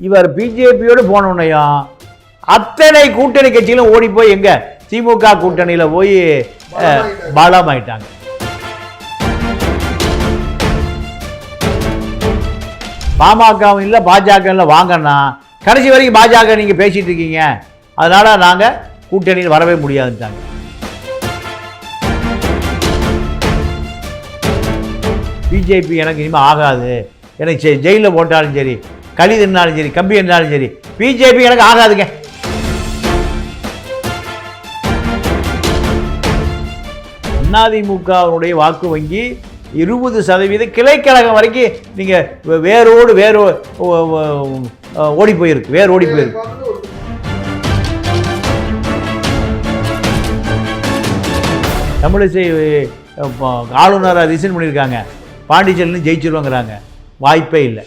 இவர் பிஜேபியோடு போனோன்னையும் அத்தனை கூட்டணி கட்சிகளும் ஓடி போய் எங்க? திமுக கூட்டணியில் போய் பலமாயிட்டாங்க. பாமகவும் இல்லை பாஜக இல்லை வாங்கன்னா கடைசி வரைக்கும் பாஜக நீங்கள் பேசிட்டு இருக்கீங்க. அதனால நாங்கள் கூட்டணியில் வரவே முடியாதுன்ட்டாங்க. பிஜேபி எனக்கு இனிமேல் ஆகாது. எனக்கு ஜெயிலில் போட்டாலும் சரி களி தின்னாலும் சரி கம்பி இருந்தாலும் சரி பிஜேபி எனக்கு ஆகாதுங்க. அதிமுகவுடைய வாக்கு வங்கி இருபது சதவீத கிளைக்கழகம் வரைக்கும் நீங்கள் வேரோடு வேரோ ஓடி போயிருக்கு வேர் ஓடி போயிருக்கு. தமிழிசை ஆளுநராக ரிசைன் பண்ணியிருக்காங்க. பாண்டிச்சேரியிலும் ஜெயிச்சிருவாங்கிறாங்க. வாய்ப்பே இல்லை.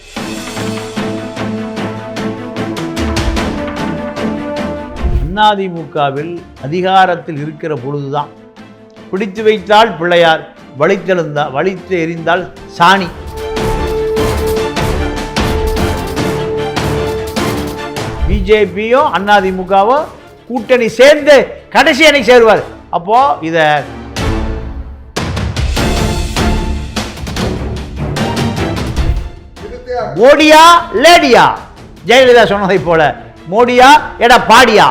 அதிமுகவில் அதிகாரத்தில் இருக்கிற பொழுதுதான். பிடித்து வைத்தால் பிள்ளையார் வலித்தெழுந்தால் வலித்து எறிந்தால் சாணி. பிஜேபியும் அதிமுகவும் கூட்டணி சேர்ந்து கடைசி அன்னைக்கு சேருவார். அப்போ இதை மோடியா லேடியா? ஜெயலலிதா சொன்னதை போல மோடியா எடப்பாடியா?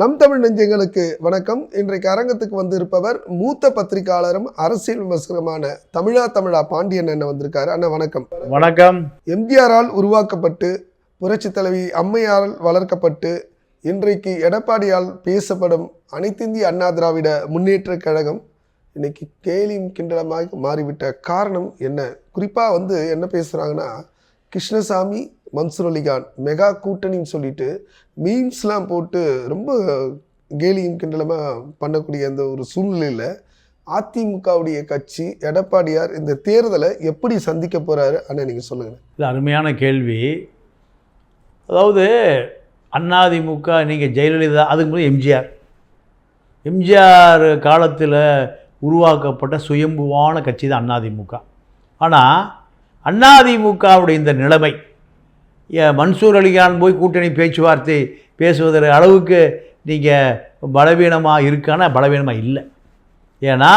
நம் தமிழ் நெஞ்சங்களுக்கு வணக்கம். இன்றைக்கு அரங்கத்துக்கு வந்திருப்பவர் மூத்த பத்திரிகையாளரும் அரசியல் விமர்சகருமான தமிழா தமிழா பாண்டியன் அண்ணன் வந்திருக்காரு. அண்ணன் வணக்கம். வணக்கம். எம்ஜிஆரால் உருவாக்கப்பட்டு புரட்சித் தலைவி அம்மையாரால் வளர்க்கப்பட்டு இன்றைக்கு எடப்பாடியால் பேசப்படும் அனைத்திந்திய அண்ணா திராவிட முன்னேற்ற கழகம் இன்னைக்கு கேலியும் கிண்டலமாக மாறிவிட்ட காரணம் என்ன? குறிப்பாக வந்து என்ன பேசுகிறாங்கன்னா கிருஷ்ணசாமி மன்சூர் அலிகான் மெகா கூட்டணின்னு சொல்லிட்டு மீம்ஸ்லாம் போட்டு ரொம்ப கேலியும் கிண்டலமாக பண்ணக்கூடிய அந்த ஒரு சூழ்நிலையில் அதிமுகவுடைய கட்சி எடப்பாடியார் இந்த தேர்தலை எப்படி சந்திக்க போகிறாரு அண்ணன் நீங்கள் சொல்லுங்கள் இது அருமையான கேள்வி. அதாவது அதிமுக நீங்கள் ஜெயலலிதா அதுக்கு முன்னாடி எம்ஜிஆர். எம்ஜிஆர் காலத்தில் உருவாக்கப்பட்ட சுயம்புவான கட்சி தான் அதிமுக ஆனால் அதிமுகவுடைய இந்த நிலைமை. ஏ- மன்சூர் அலிகான் போய் கூட்டணி பேச்சுவார்த்தை பேசுவதற்கு அளவுக்கு நீங்கள் பலவீனமாக இருக்கானா? பலவீனமாக இல்லை. ஏன்னா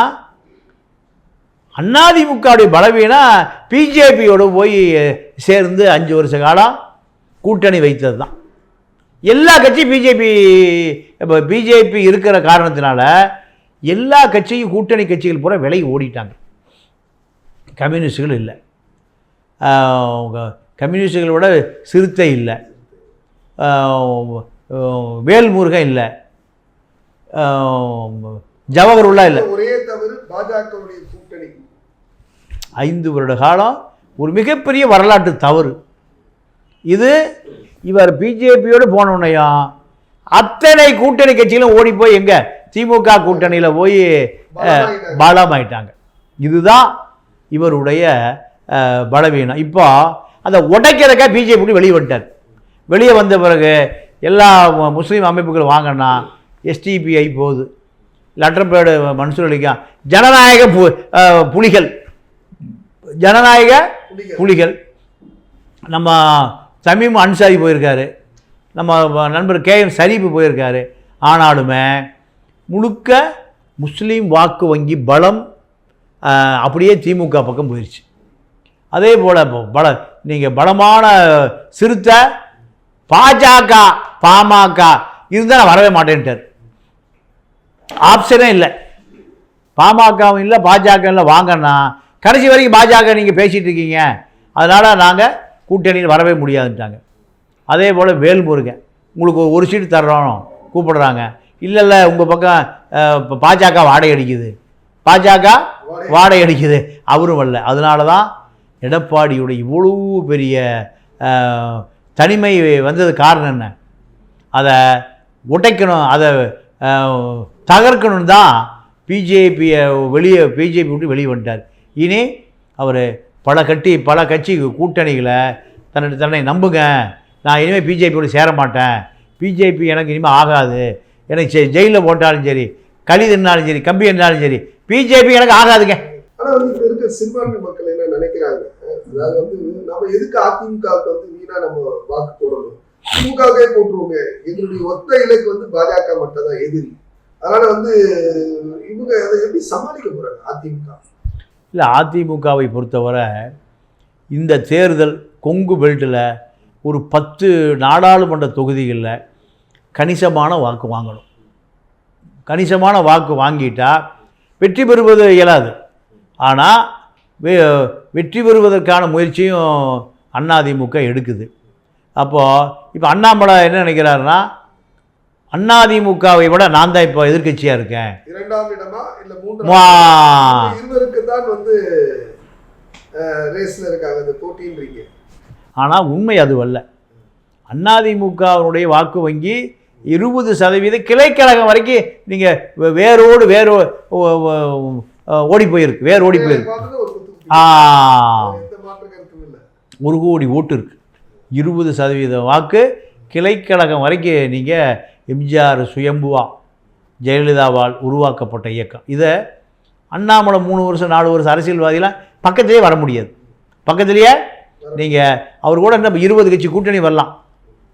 அதிமுகவுடைய பலவீனம் பிஜேபியோடு போய் சேர்ந்து அஞ்சு வருஷ காலம் கூட்டணி வைத்தது தான். எல்லா கட்சியும் பிஜேபி இப்போ பிஜேபி இருக்கிற காரணத்தினால எல்லா கட்சியும் கூட்டணி கட்சிகள் பூரா விலகி ஓடிட்டாங்க. கம்யூனிஸ்டுகள் இல்லை. ஆஹ் கம்யூனிஸ்டுகளை விட சிறுத்தை இல்லை. வேல்முருகன் இல்லை. ஜவஹர்லா இல்லை. ஒரே தவறு பாஜகவுடைய கூட்டணி. ஐந்து வருட காலம் ஒரு மிகப்பெரிய வரலாற்று தவறு. இது இவர் பிஜேபியோடு போனோன்னையும் அத்தனை கூட்டணி கட்சிகளும் ஓடி போய் எங்க? திமுக கூட்டணியில் போய் பலமாயிட்டாங்க. இதுதான் இவருடைய பலவீனம். இப்போ அதை உடைக்கிறதுக்காக பிஜேபி வெளியே வந்துட்டார். வெளியே வந்த பிறகு எல்லா முஸ்லீம் அமைப்புகள் வாங்கினா எஸ்டிபிஐ போகுது. லட்டர்பேடு மன்சூர் அலிகா ஜனநாயக பு புலிகள். ஜனநாயக புலிகள். நம்ம தமீம் அன்சாரி போயிருக்காரு. நம்ம நண்பர் கே எம் சரீப் போயிருக்காரு. ஆனாலுமே முழுக்க முஸ்லீம் வாக்கு வங்கி பலம் அப்படியே திமுக பக்கம் போயிடுச்சு அதே போல் பல நீங்கள் பலமான சிறுத்தை பாஜக பாமக இருந்தால் நான் வரவே மாட்டேன்ட்டார். ஆப்ஷனே இல்லை. பாமகவும் இல்லை பாஜக இல்லை. வாங்கன்னா கடைசி வரைக்கும் பாஜக நீங்கள் பேசிகிட்டு இருக்கீங்க. அதனால் நாங்கள் கூட்டணியில் வரவே முடியாதுன்ட்டாங்க. அதே போல் வேல்முருகன் உங்களுக்கு ஒரு- சீட்டு தர்றோம் கூப்பிடுறாங்க. இல்லை இல்லை உங்கள் பக்கம் பாஜக வாடகை அடிக்குது. பாஜக வாடகை. அடிக்குது. அவரும் வரல. அதனால தான் எடப்பாடியுடைய இவ்வளோ பெரிய தனிமை வந்தது காரணம் என்ன? அதை உடைக்கணும் அதை தகர்க்கணும் தான் பிஜேபியை வெளியே பிஜேபி விட்டு வெளியே வந்துட்டார். இனி அவர் பல கட்டி பல கட்சி கூட்டணிகளை தன்னை தன்னை நம்புங்க. நான் இனிமேல் பிஜேபியோடு சேர மாட்டேன். பிஜேபி எனக்கு இனிமேல் ஆகாது. எனக்கு ஜெயிலில் போட்டாலும் சரி களி தின்னாலும் சரி கம்பி என்னாலும் சரி பிஜேபி எனக்கு ஆகாதுங்க. ஆனால் வந்து இருக்க சிறுபான்மை மக்கள் என்ன நினைக்கிறாங்க? அதாவது வந்து நம்ம எதுக்கு அதிமுகவுக்கு வந்து வீணா நம்ம வாக்கு போடணும்? திமுகவே போட்டுருவோங்க எங்களுடைய ஒத்த இலக்கு வந்து பாஜக மட்டும் தான் எதிரி. அதனால வந்து இவங்க அதை எப்படி சமாளிக்க போறாங்க அதிமுக? இல்லை அதிமுகவை பொறுத்தவரை இந்த தேர்தல் கொங்கு பெல்ட்டில் ஒரு பத்து நாடாளுமன்ற தொகுதிகளில் கணிசமான வாக்கு வாங்கணும். கணிசமான வாக்கு வாங்கிட்டால் வெற்றி பெறுவது இயலாது. ஆனால் வெற்றி பெறுவதற்கான முயற்சியும் அதிமுக எடுக்குது. அப்போது இப்போ அண்ணாமலை என்ன நினைக்கிறாருன்னா அதிமுகவை விட நான் தான் இப்போ எதிர்க்கட்சியாக இருக்கேன். இரண்டாம் இடமா இல்ல மா- மூன்றாம் இருவருக்கு தான் வந்து ரேஸ்ல இருக்காங்க இந்த போட்டின்றீங்க. ஆனால் உண்மை அதுவல்ல அதிமுகவினுடைய வாக்கு வங்கி இருபது சதவீத கிளைக்கழகம் வரைக்கும் நீங்கள் வேரோடு வேரோ ஓ- ஓடி போயிருக்கு வேர் ஓடி போயிருக்கு. ஒரு கோடி ஓட்டு இருக்கு. இருபது சதவீத வாக்கு கிளைக்கழகம் வரைக்கும் நீங்கள் எம்ஜிஆர் சுயம்புவா ஜெயலலிதாவால் உருவாக்கப்பட்ட இயக்கம். இதை அண்ணாமலை மூணு வருஷம் நாலு வருஷம் அரசியல்வாதிலாம் பக்கத்திலே வர முடியாது. பக்கத்துலேயே நீங்கள் அவர் கூட என்ன இருபது கட்சி கூட்டணி வரலாம்.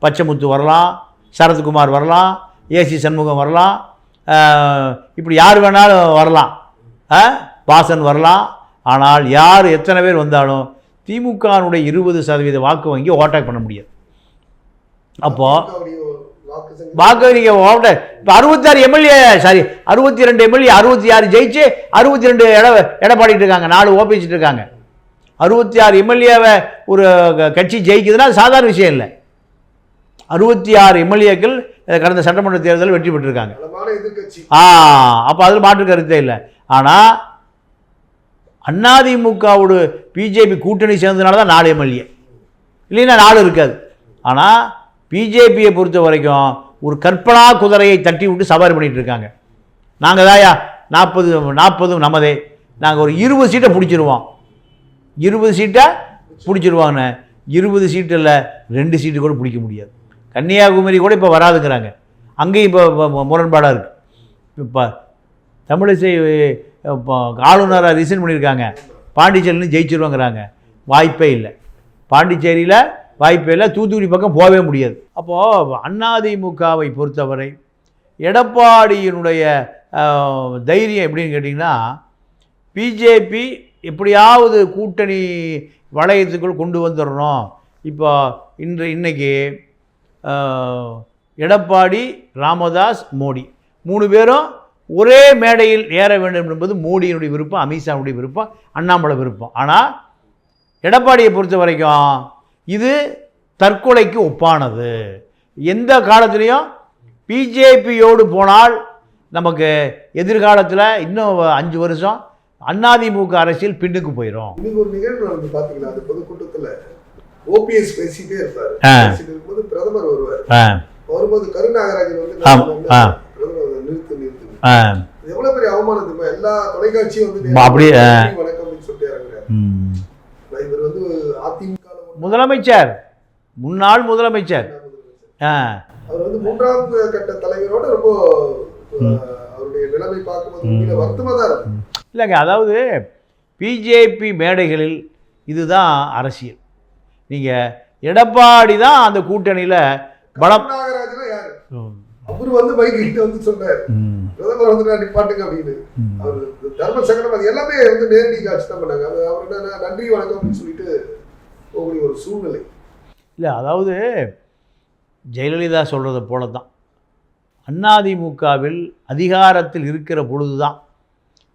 பச்சைமுத்து வரலாம் சரத்குமார் வரலாம் ஏசி சண்முகம் வரலாம் இப்படி யார் வேணாலும் வரலாம்? வாசன் வரலாம் ஆனால் யார் எத்தனை பேர் வந்தாலும் திமுகனுடைய இருபது சதவீத வாக்கு வங்கி ஓட்டாக் பண்ண முடியாது. அப்போது வாக்கு நீங்கள் ஓட்ட இப்போ அறுபத்தாறு எம்எல்ஏ சாரி அறுபத்தி ரெண்டு எம்எல்ஏ அறுபத்தி ஆறு ஜெயிச்சு அறுபத்தி ரெண்டு இட இடப்பாடிட்டு இருக்காங்க நாலு ஓபிச்சிட்டு இருக்காங்க. அறுபத்தி ஆறு எம்எல்ஏவை ஒரு கட்சி ஜெயிக்குதுன்னா அது சாதாரண விஷயம் இல்லை. அறுபத்தி ஆறு எம்எல்ஏக்கள் கடந்த சட்டமன்ற தேர்தலில் வெற்றி பெற்றிருக்காங்க. ஆ அப்போ அதில் மாற்று கருத்தே இல்லை. ஆனால் அதிமுகவோட பிஜேபி கூட்டணி சேர்ந்ததுனால தான் நாலு எம்எல்ஏ. இல்லைன்னா நாலு இருக்காது. ஆனால் பிஜேபியை பொறுத்த வரைக்கும் ஒரு கற்பனா குதிரையை தட்டி விட்டு சவாரி பண்ணிட்டு இருக்காங்க. நாங்கள் தாயா நாற்பது நாற்பதும் நமதே. நாங்கள் ஒரு இருபது சீட்டை பிடிச்சிருவோம். இருபது சீட்டை பிடிச்சிருவாங்கண்ணே. இருபது சீட்டில் ரெண்டு சீட்டு கூட பிடிக்க முடியாது. கன்னியாகுமரி கூட இப்போ வராதுங்கிறாங்க. அங்கேயும் இப்போ முரண்பாடாக இருக்குது இப்போ தமிழிசை ஆளுநராக ரிசைன் பண்ணியிருக்காங்க. பாண்டிச்சேரியிலும் ஜெயிச்சிருவாங்கிறாங்க. வாய்ப்பே இல்லை. பாண்டிச்சேரியில் வாய்ப்பே இல்லை. தூத்துக்குடி பக்கம் போகவே முடியாது. அப்போது அதிமுகவை பொறுத்தவரை எடப்பாடியினுடைய தைரியம் எப்படின்னு கேட்டிங்கன்னா பிஜேபி எப்படியாவது கூட்டணி வளையத்துக்குள் கொண்டு வந்துடணும் இப்போ இன்று இன்னைக்கு எடப்பாடி ராமதாஸ் மோடி. மூணு பேரும் ஒரே மேடையில் ஏற வேண்டும் என்பது மோடியினுடைய விருப்பம் அமித்ஷாவுடைய விருப்பம் அண்ணாமலை விருப்பம். ஆனால் எடப்பாடியை பொறுத்த வரைக்கும் இது தற்கொலைக்கு ஒப்பானது. எந்த காலத்துலேயும் பிஜேபியோடு போனால் நமக்கு எதிர்காலத்தில் இன்னும் அஞ்சு வருஷம் அதிமுக அரசியல் பின்னுக்கு போயிடும் இன்னைக்கு ஒரு நிகழ்வு பொதுக்கூட்டத்துல ஓபிஎஸ் பேசிட்டே இருப்பாரு. இருக்கும்போது பிரதமர் வருவார். வரும்போது கருணாகராஜன் வந்து. பிரதமர் நிறுத்து நிறுத்து எவ்வளவு பெரிய அவமானம் தெரியுமா? எல்லா தொலைக்காட்சியும் வந்து ம், அப்படியே, வணக்கம் சொல்லிட்டு இவர் வந்து அதிமுக முதலமைச்சர். முன்னாள் முதலமைச்சர். அவர் வந்து மூன்றாம் கட்ட தலைவரோட ரொம்ப அஹ், அவருடைய நிலைமை பார்க்கும்போது உண்மையில வருத்தமா தான் இருக்கு. இல்லைங்க அதாவது பிஜேபி மேடைகளில் இதுதான் அரசியல். நீங்கள் எடப்பாடி தான் அந்த கூட்டணியில் பலம். அவரு வந்து மைக் கிட்ட வந்து சொன்னாரு. பிரதமர் வந்து நான் நிப்பாட்டுங்க அப்படின்னு. அவர் தர்ம சங்கடம் அது எல்லாமே வந்து நேரடி காட்சி தான் பண்ணாங்க. அது அவர் என்ன நன்றி வணக்கம் அப்படின்னு சொல்லிட்டு போகக்கூடிய ஒரு சூழ்நிலை. இல்லை அதாவது ஜெயலலிதா சொல்கிறத போல தான் அதிமுகவில் அதிகாரத்தில் இருக்கிற பொழுது தான்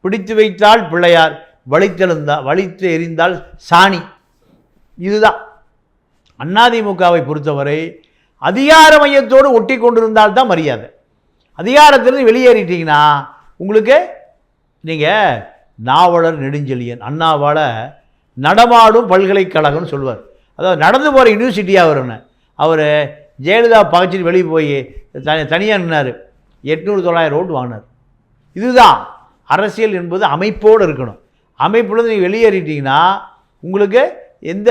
பிடித்து வைத்தால் பிள்ளையார் வலித்தெழுந்தா வலித்து எறிந்தால் சாணி. இதுதான். அதிமுகவை பொறுத்தவரை அதிகார மையத்தோடு ஒட்டி கொண்டிருந்தால் தான் மரியாதை. அதிகாரத்திலிருந்து வெளியேறிட்டீங்கன்னா உங்களுக்கு நீங்கள் நாவலர் நெடுஞ்செழியன் அண்ணாவால் நடமாடும் பல்கலைக்கழகம்னு சொல்லுவார். அதாவது நடந்து போகிற யூனிவர்சிட்டியாக வரும்னு அவர் ஜெயலலிதா பகச்சிட்டு வெளியே போய் தனி தனியாக நின்னார். எட்நூறு தொள்ளாயிரம் ஓட்டு வாங்கினார். இதுதான் அரசியல் என்பது அமைப்போடு இருக்கணும். அமைப்புலேருந்து நீங்கள் வெளியேறிட்டீங்கன்னா உங்களுக்கு எந்த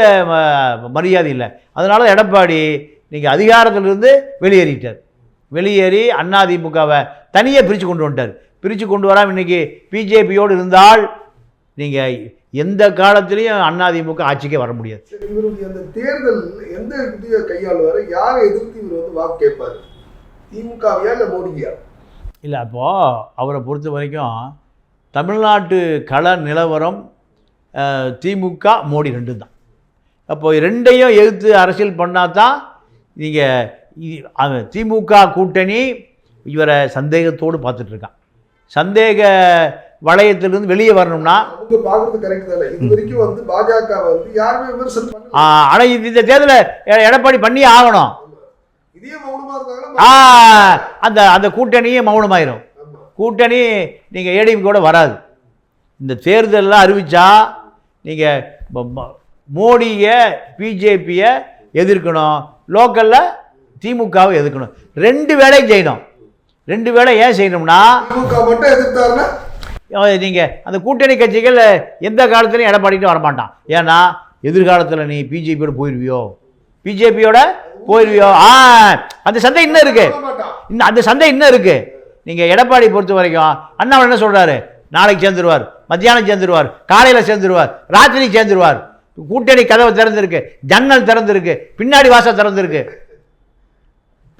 மரியாதை இல்லை. அதனால எடப்பாடி நீங்கள் அதிகாரத்திலிருந்து வெளியேறிட்டார். வெளியேறி அதிமுகவை தனியாக பிரித்து கொண்டு வந்துட்டார். பிரித்து கொண்டு வராமல் இன்னைக்கு பிஜேபியோடு இருந்தால் நீங்கள் எந்த காலத்திலையும் அதிமுக ஆட்சிக்கே வர முடியாது. இவருடைய அந்த தேர்தல் எந்த யுக்தியை கையாளுவாரு? யாரை எதிர்த்து இவர் வந்து வாக்கு கேட்பாரு? திமுகவியா இல்ல மோடியா? இல்லை அப்போது அவரை பொறுத்த வரைக்கும் தமிழ்நாட்டு கள நிலவரம் திமுக மோடி ரெண்டும் தான் அப்போ ரெண்டையும் எதிர்த்து அரசியல் பண்ணால் தான் நீங்கள் திமுக கூட்டணி இவரை சந்தேகத்தோடு பார்த்துட்ருக்கான். சந்தேக வளையத்திலிருந்து வெளியே வரணும்னா தானே. இது ஆனால் இந்த தேர்தலில் எடப்பாடி பண்ணி ஆகணும். அந்த அந்த கூட்டணியே மௌனமாயிரும். கூட்டணி நீங்கள் ஏடிஎம் கூட வராது. இந்த தேர்தலெலாம் அறிவிச்சா நீங்கள் மோடியை பிஜேபியை எதிர்க்கணும். லோக்கலில் திமுகவை எதிர்க்கணும். ரெண்டு வேலையும் செய்யணும். ரெண்டு வேலை ஏன் செய்யணும்னா திமுக மட்டும் எதிர்த்தாருன்னா? நீங்கள் அந்த கூட்டணி கட்சிகள் எந்த காலத்துலையும் எடப்பாடிட்டு வரமாட்டான். ஏன்னா எதிர்காலத்தில் நீ பிஜேபியோட போயிடுவியோ பிஜேபியோட போயிடுவியோ ஆ அந்த சந்தை இன்னும் இருக்குது இன்னும் அந்த சந்தை இன்னும் இருக்கு. நீங்க எடப்பாடி பொறுத்த வரைக்கும் அண்ணாமலை என்ன சொல்றாரு? நாளைக்கு சேர்ந்துருவார் மத்தியானம் சேர்ந்துருவார் காலையில சேர்ந்துருவார் ராத்திரி சேர்ந்துருவார். கூட்டணி கதவு திறந்திருக்கு ஜன்னல் திறந்திருக்கு பின்னாடி வாசல் திறந்திருக்கு.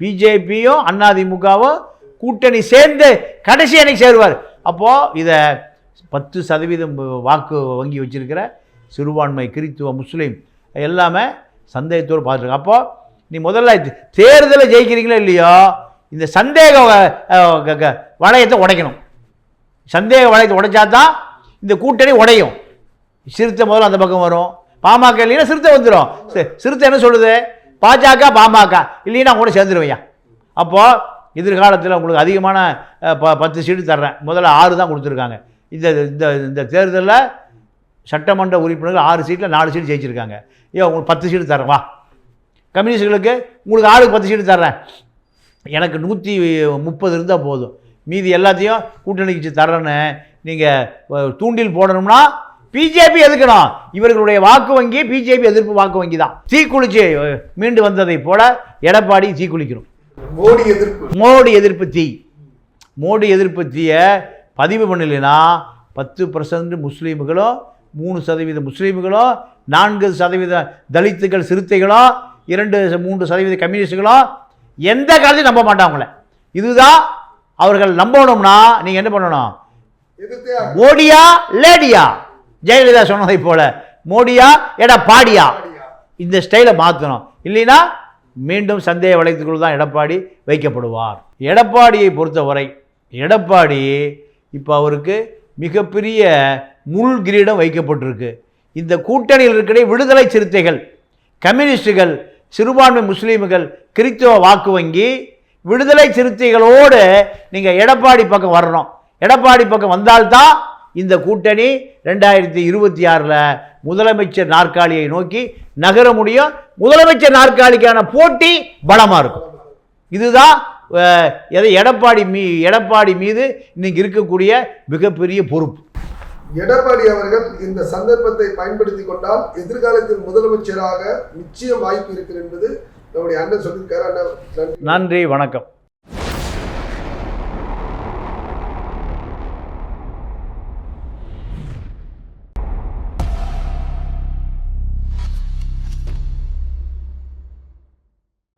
பிஜேபியும் அதிமுகவும் கூட்டணி சேர்ந்து கடைசி அன்னைக்கு சேருவார். அப்போது இதை பத்து சதவீதம் வாக்கு வங்கி வச்சிருக்கிற சிறுபான்மை கிறித்துவ முஸ்லீம் எல்லாமே சந்தேகத்தோடு பார்த்துருக்க அப்போ நீ முதல்ல தேர்தலை ஜெயிக்கிறீங்களோ இல்லையோ? இந்த சந்தேக க- வளையத்தை உடைக்கணும். சந்தேக வளையத்தை உடைச்சா தான் இந்த கூட்டணி உடையும். சிறுத்தை முதல்ல அந்த பக்கம் வரும். பாமக இல்லைன்னா சிறுத்தை வந்துடும் சிறுத்தை என்ன சொல்லுது? பாஜக பாமக. இல்லைன்னா கூட சேர்ந்துருவையா அப்போது எதிர்காலத்தில் உங்களுக்கு அதிகமான ப பத்து சீட்டு தர்றேன். முதல்ல ஆறு தான் கொடுத்துருக்காங்க. இந்த இந்த இந்த தேர்தலில் சட்டமன்ற உறுப்பினர்கள் ஆறு சீட்டில் நாலு சீட்டு ஜெயிச்சிருக்காங்க. ஐயோ உங்களுக்கு பத்து சீட்டு தரேன் வா. கம்யூனிஸ்டுகளுக்கு உங்களுக்கு ஆளுக்கு பத்து சீட்டு தர்றேன். எனக்கு நூற்றி முப்பது இருந்தால் போதும். மீதி எல்லாத்தையும் கூட்டணிக்கு தர்றேன்னு நீங்கள் தூண்டில் போடணும்னா பிஜேபி எதுக்கணும் இவர்களுடைய வாக்கு வங்கி பிஜேபி எதிர்ப்பு வாக்கு வங்கி தான் தீக்குளிச்சு மீண்டு வந்ததை போல எடப்பாடி தீக்குளிக்கணும். மோடி எதிர்ப்பு. மோடி எதிர்ப்பு தீ. மோடி எதிர்ப்பு தீயை பதிவு பண்ணலைன்னா பத்து பர்சன்ட் முஸ்லீம்களும் மூணு சதவீத முஸ்லீம்களும் நான்கு சதவீத தலித்துகள் சிறுத்தைகளும் இரண்டு மூன்று சதவீத கம்யூனிஸ்டுகளும் எந்த காலத்தையும் நம்ப மாட்டாங்களே இதுதான் அவர்கள் நம்பணும்னா நீங்கள் என்ன பண்ணணும்? மோடியா லேடியா? ஜெயலலிதா சொன்னதை போல மோடியா எடப்பாடியா ஆடியா. இந்த ஸ்டைலை மாற்றணும் இல்லைன்னா மீண்டும் சந்தேக வளையத்துக்குள் தான் எடப்பாடி வைக்கப்படுவார். எடப்பாடியை பொறுத்தவரை எடப்பாடி இப்போ அவருக்கு மிகப்பெரிய முள் கிரீடம் வைக்கப்பட்டிருக்கு. இந்த கூட்டணியில் இருக்கிற விடுதலை சிறுத்தைகள் கம்யூனிஸ்டுகள் சிறுபான்மை முஸ்லீம்கள் கிறித்துவ வாக்கு வங்கி விடுதலை சிறுத்தைகளோடு நீங்கள் எடப்பாடி பக்கம் வரணும். எடப்பாடி பக்கம் வந்தால்தான் இந்த கூட்டணி ரெண்டாயிரத்தி இருபத்தி ஆறில் முதலமைச்சர் நாற்காலியை நோக்கி நகர முடியும். முதலமைச்சர் நாற்காலிக்கான போட்டி பலமாக இருக்கும். இதுதான் எதை எடப்பாடி மீ எடப்பாடி மீது இன்னைக்கு இருக்கக்கூடிய மிகப்பெரிய பொறுப்பு. எடப்பாடி அவர்கள் இந்த சந்தர்ப்பத்தை பயன்படுத்தி கொண்டால் எதிர்காலத்தில் முதலமைச்சராக நிச்சயம் வாய்ப்பு இருக்கிறது என்பது நம்முடைய அண்ணன் சொல்லியிருக்காரு நன்றி வணக்கம்.